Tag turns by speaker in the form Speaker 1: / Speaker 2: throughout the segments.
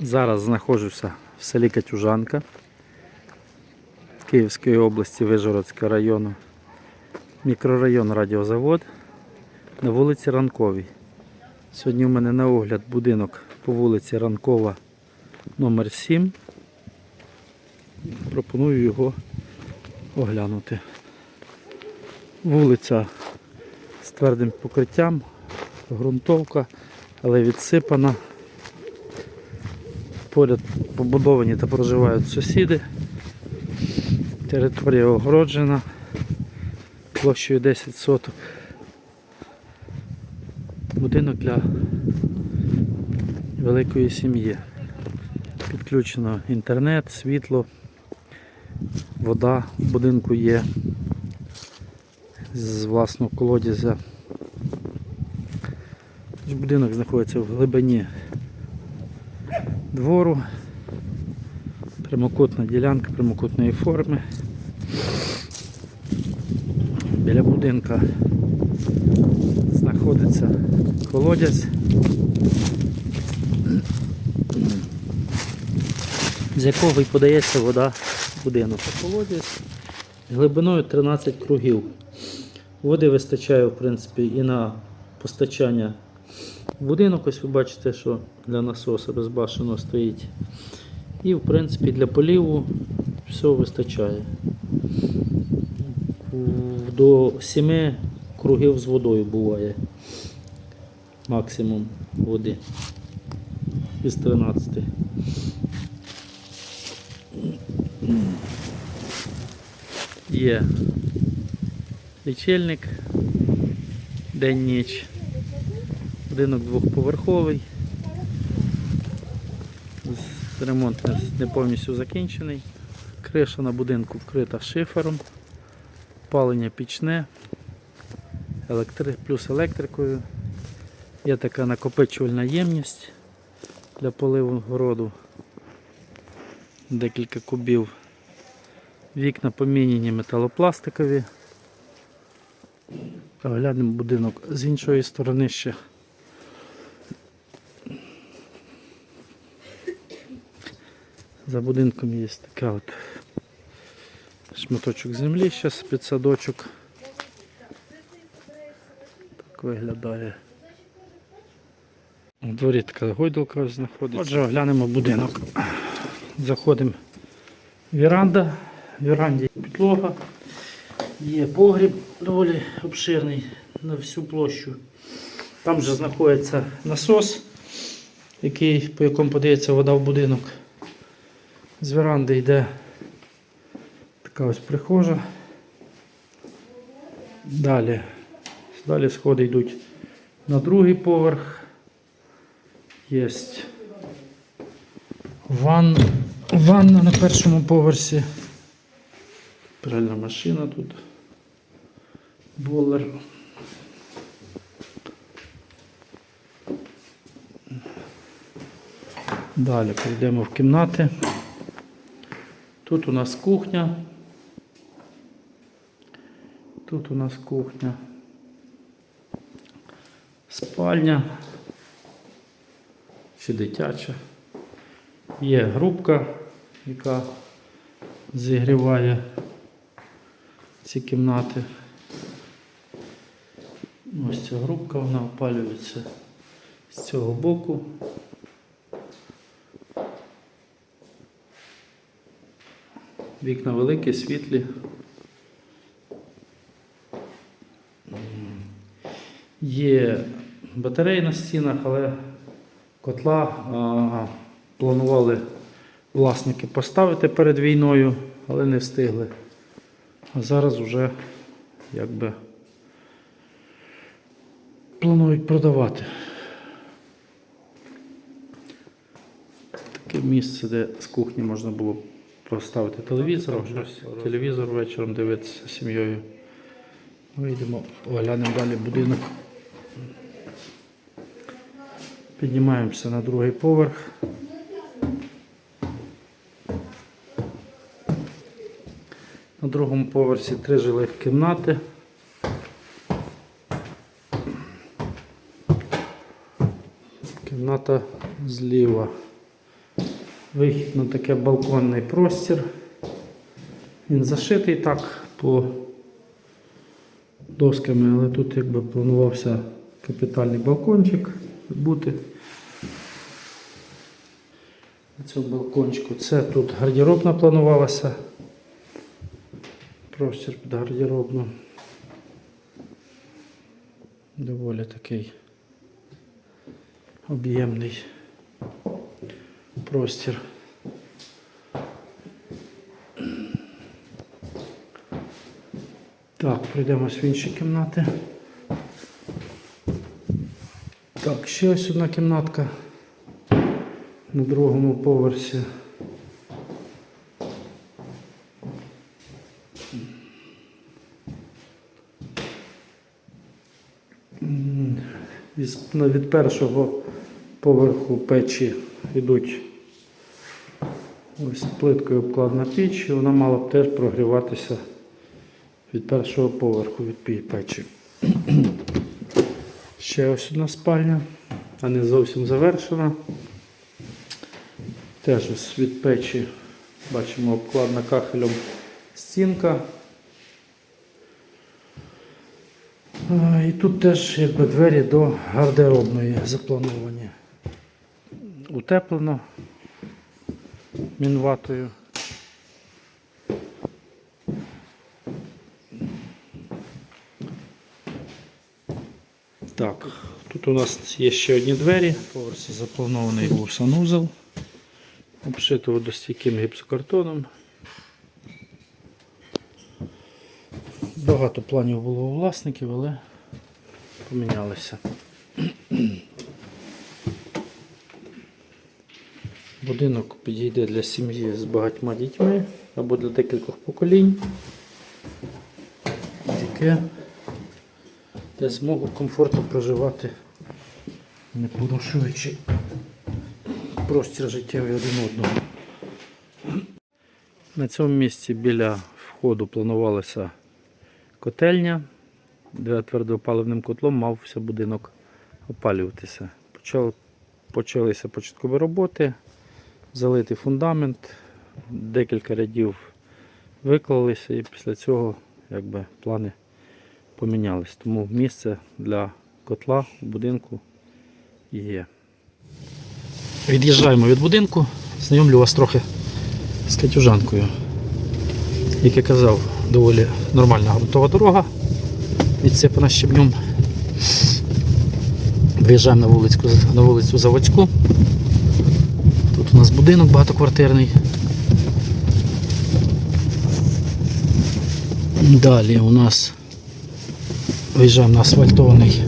Speaker 1: Зараз знаходжуся в селі Катюжанка Київської області Вижгородського району. Мікрорайон Радіозавод на вулиці Ранковій. Сьогодні у мене на огляд будинок по вулиці Ранкова номер 7. Пропоную його оглянути. Вулиця з твердим покриттям, ґрунтовка, але відсипана. Поряд побудовані та проживають сусіди. Територія огороджена площею 10 соток. Будинок для великої сім'ї. Підключено інтернет, світло, вода в будинку є з власного колодязя. Будинок знаходиться в глибині двору. Прямокутна ділянка прямокутної форми. Біля будинка знаходиться колодязь, з якого і подається вода в будинок. Колодязь глибиною 13 кругів. Води вистачає, в принципі, і на постачання будинок. Ось ви бачите, що для насосу розбашено стоїть. І, в принципі, для поліву все вистачає. До 7 кругів з водою буває максимум води із 13. Є лічильник день-ніч. Будинок двохповерховий. Ремонт не- повністю закінчений. Криша на будинку вкрита шифером. Палення пічне, електри... плюс електрикою. Є така накопичувальна ємність для поливу городу. Декілька кубів. Вікна поміняні металопластикові. Оглянемо будинок з іншої сторони ще. За будинком є така от шматочок землі, зараз під садочок. Так виглядає. У дворі така гойдалка знаходиться. Отже, оглянемо будинок. Заходимо віранда. В віранді підлога. Є погріб доволі обширний на всю площу. Там же знаходиться насос, який, по якому подається вода в будинок. З веранди йде така ось прихожа. Далі. Далі сходи йдуть на другий поверх. Є ван... ванна на першому поверсі. Пральна машина тут. Болер. Далі перейдемо в кімнати. Тут у нас кухня. Тут у нас кухня. Спальня. Чи дитяча. Є грубка, яка зігріває ці кімнати. Ось ця грубка, вона опалюється з цього боку. Вікна великі, світлі. Є батареї на стінах, але котла а, планували власники поставити перед війною, але не встигли. А зараз вже якби планують продавати. Таке місце, де з кухні можна було поставити телевізор, щось, телевізор вечором дивитися з сім'єю. Вийдемо, оглянемо далі будинок. Піднімаємося на другий поверх. На другому поверсі три жилих кімнати. Кімната зліва Вихід на таке балконний простір. Він зашитий так по досками, але тут якби планувався капітальний балкончик бути. На цьому балкончику. Це тут гардеробна планувалася. Простір під гардеробну. Доволі такий об'ємний простір. Так, пройдемось в інші кімнати. Так, ще ось одна кімнатка на другому поверсі. Від першого поверху печі йдуть ось плиткою обкладна піч, і вона мала б теж прогріватися від першого поверху від печі. Ще ось одна спальня, а не зовсім завершена. Теж ось від печі бачимо обкладна кахелем стінка. І тут теж якби двері до гардеробної заплановані. Утеплено мінватою. Так, тут у нас є ще одні двері. Поверсі запланований був санузел, обшитий водостійким гіпсокартоном. Багато планів було у власників, але помінялися. Будинок підійде для сім'ї з багатьма дітьми або для декількох поколінь. Яке дасть змогу комфортно проживати, не порушуючи простір життєвий один одного. На цьому місці біля входу планувалася котельня, де твердопаливним котлом мався будинок опалюватися. Почалися початкові роботи, залитий фундамент, декілька рядів виклалися і після цього якби, плани помінялись. Тому місце для котла у будинку є. Від'їжджаємо від будинку, знайомлю вас трохи з Катюжанкою. Як я казав, доволі нормальна ґрунтова дорога, відсипана щебнем. Виїжджаємо на вулицю, на вулицю Заводську. Нас будинок багатоквартирний. Далі у нас виїжджаємо на асфальтований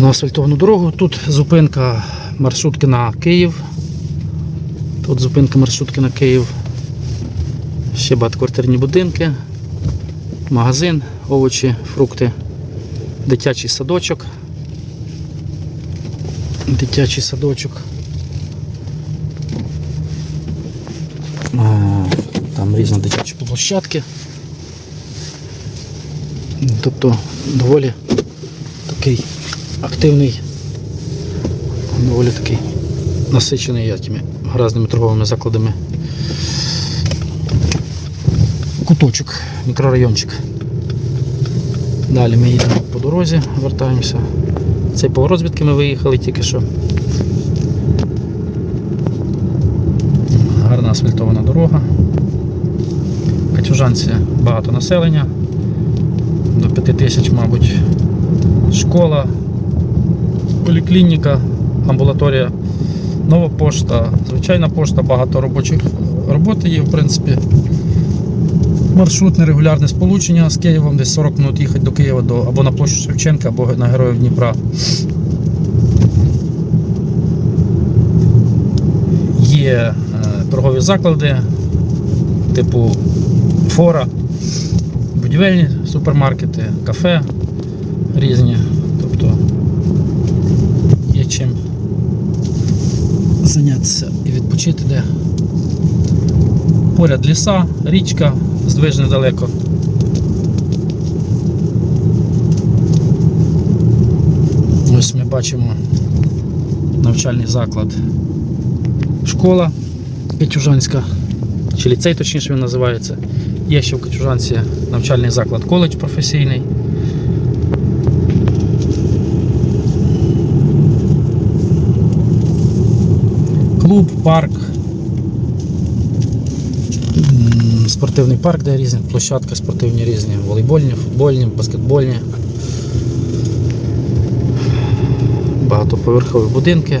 Speaker 1: на асфальтовану дорогу. Тут зупинка маршрутки на Київ. Тут зупинка маршрутки на Київ. Ще багатоквартирні будинки, магазин, овочі, фрукти, дитячий садочок. Дитячий садочок. Там різні дитячі площадки. Тобто доволі такий активний, доволі такий насичений тими разними торговими закладами. Куточок, мікрорайончик. Далі ми їдемо по дорозі, вертаємося. Цей поворот, звідки ми виїхали тільки що. Асфальтована дорога. В Катюжанці багато населення. До 5 тисяч, мабуть. Школа, поліклініка, амбулаторія, нова пошта, звичайна пошта, багато робочих роботи є, в принципі. Маршрутне регулярне сполучення з Києвом, десь 40 минут їхати до Києва до, або на площу Шевченка, або на Героїв Дніпра. Є торгові заклади, типу фора, будівельні супермаркети, кафе різні. Тобто є чим зайнятися і відпочити де. Поряд ліса, річка, здвиж недалеко. Ось ми бачимо навчальний заклад школа Китюжанська, чи ліцей, точніше він називається. Є ще в Китюжанці навчальний заклад коледж професійний. Клуб, парк. Спортивний парк, де різні площадки спортивні різні, волейбольні, футбольні, баскетбольні. Багатоповерхові будинки.